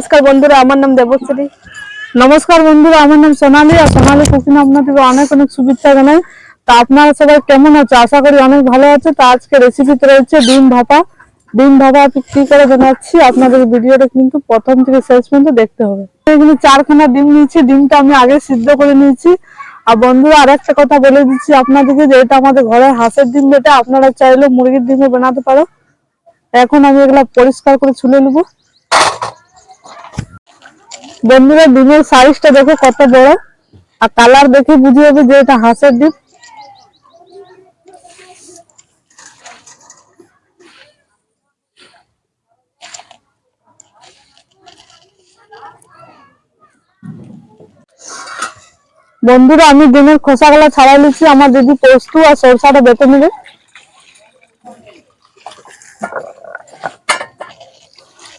নমস্কার বন্ধুরা, আমার নাম দেবশ্রী। নমস্কার বন্ধুরা, আমার নাম সোনালি, আর সোনালি কুকিং আপনাদের অনেক অনেক শুভেচ্ছা জানাই। তা আপনারা সবাই কেমন আছে? আশা করি অনেক ভালো আছে। তা আজকে রেসিপিতে রয়েছে ডিম ভাপা। ডিম ভাপা কি করে বানাচ্ছি আপনাদের ভিডিওটা কিন্তু প্রথম থেকে শেষ পর্যন্ত দেখতে হবে। এখানে চারখানা ডিম নিয়েছি, ডিমটা আমি আগে সিদ্ধ করে নিয়েছি। আর বন্ধুরা, আরেকটা কথা বলে দিচ্ছি আপনাদেরকে যে এটা আমাদের ঘরে হাঁসের ডিম যেটা আপনারা চাইলে মুরগির ডিমে বানাতে পারো। এখন আমি এগুলা পরিষ্কার করে ছুলে নেব। বন্ধুরা, ডিমের সাইজটা দেখো কত বড়। আর কালার দেখে বুঝে যাবে যে এটা হাঁসের ডিম। বন্ধুরা, আমি ডিমের খোসাগুলা ছাড়াই নিচ্ছি। আমার দিদি পোস্ত আর সরষাটা বেটে নেবে।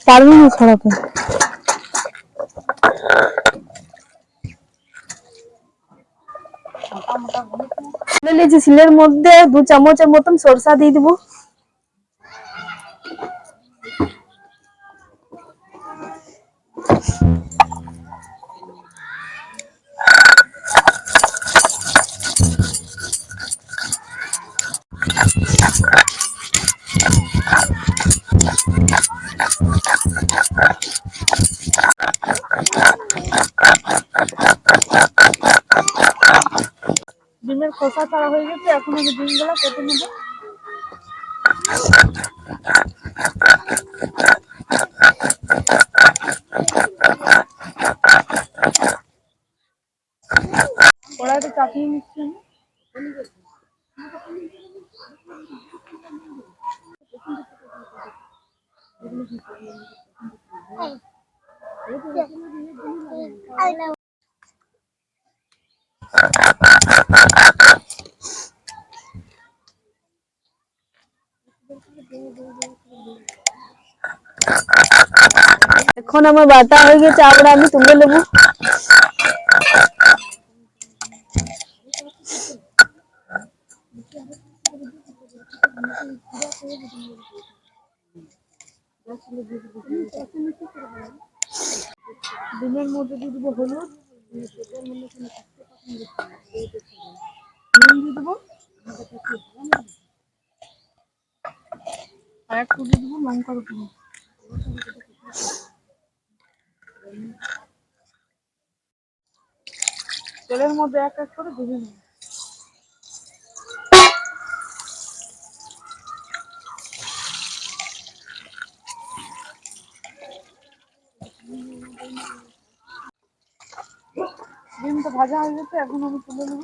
পারবি না ছাড়াতে? নিয়েছি শিলের মধ্যে দু চামচের মতন সরষা দিয়ে দিব। খোসা ছাড়া হয়ে গেছে এখন আমি ডিমগুলা কেটে নেব কড়াইতে চাপিয়ে নিচ্ছি আমি। এখন আমার বাটা হয়ে গেছে আবার আমি তুলে নেব ডিমের মধ্যে দিয়ে দেবো হলুদ নুন দিয়ে দেবো আর একটু দিয়ে দেবো লঙ্কার গুঁড়ো তেলের মধ্যে এক এক করে ভেজে ডিম তো ভাজা হয়ে গেছে, এখন আমি তুলে নেব।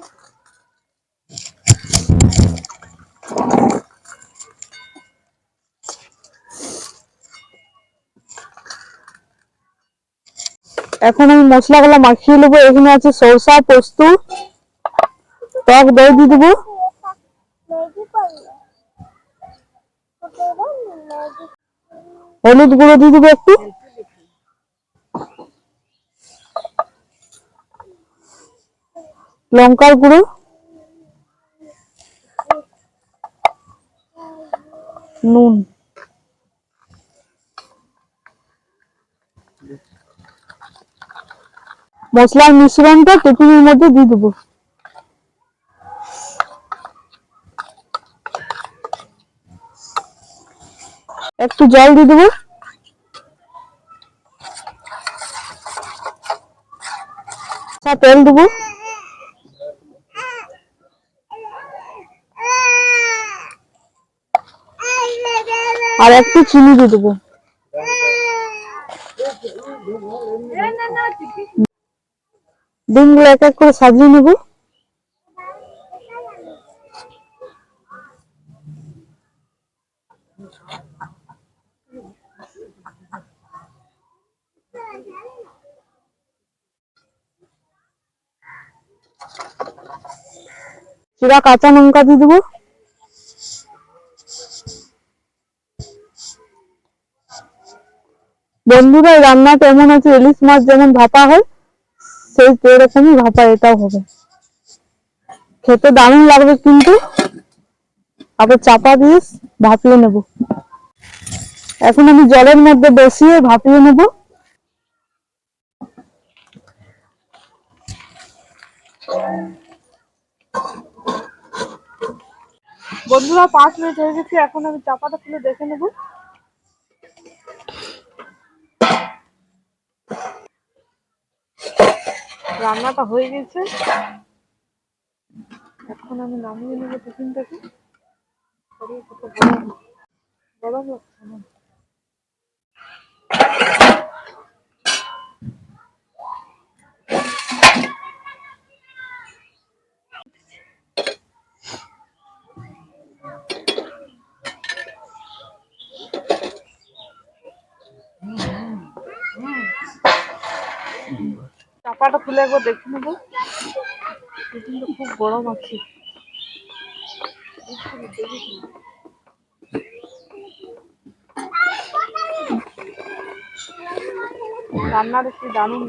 এখন আমি মশলাগুলো মাখিয়ে নেব। এখানে আছে সরষা, পোস্ত, টক দই দিয়ে দেবো। হলুদ গুঁড়ো দিয়ে দেবো একটু। লঙ্কার গুঁড়ো। নুন। মশলার মিশ্রণটা টিফিনের মধ্যে দিয়ে দেবো। একটু জল দিয়ে দেবো। তেল দেবো। আর একটু চিনি দিয়ে দেবো। ডিমগুলো এক এক করে সাজিয়ে নেব। চিরা কাঁচা লঙ্কা দিয়ে দেবো। বন্ধুরা রান্না এমন আছে? ইলিশ মাছ যেমন ভাপা হয় সেই এরকমই ভাপা এটাও হবে। খেতে দারুণ লাগবে কিন্তু। আবার চাপা দিয়ে ভাপিয়ে নেব। এখন আমি জলের মধ্যে বসিয়ে ভাপিয়ে নেব। বন্ধুরা, পাঁচ মিনিট হয়ে গেছে, এখন আমি চাপাটা খুলে দেখে নেব। রান্নাটা হয়ে গেছে। এখন আমি নামিয়ে নেব টিফিনটাকে। গরম লাগছে না। চাপাটা খুলে একবার দেখে নেব। খুব গরম আছে।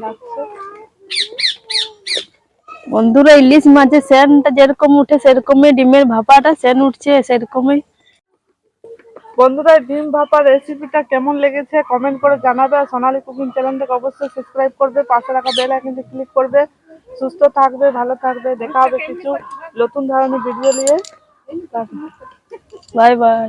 লাগছে। বন্ধুরা, ইলিশ মাছের সেন্টটা যেরকম উঠে, সেরকমই ডিমের ভাপাটা সেন উঠছে, সেরকমই। বন্ধুরা ডিম ভাপা রেসিপিটা কেমন লেগেছে কমেন্ট করে জানাবে আর সোনালি কুকিং চ্যানেলটাকে অবশ্যই সাবস্ক্রাইব করবে, পাশে রাখা বেল আইকনটি ক্লিক করবে। সুস্থ থাকবে, ভালো থাকবে, দেখা হবে কিছু নতুন ধরনের ভিডিও নিয়ে। Bye bye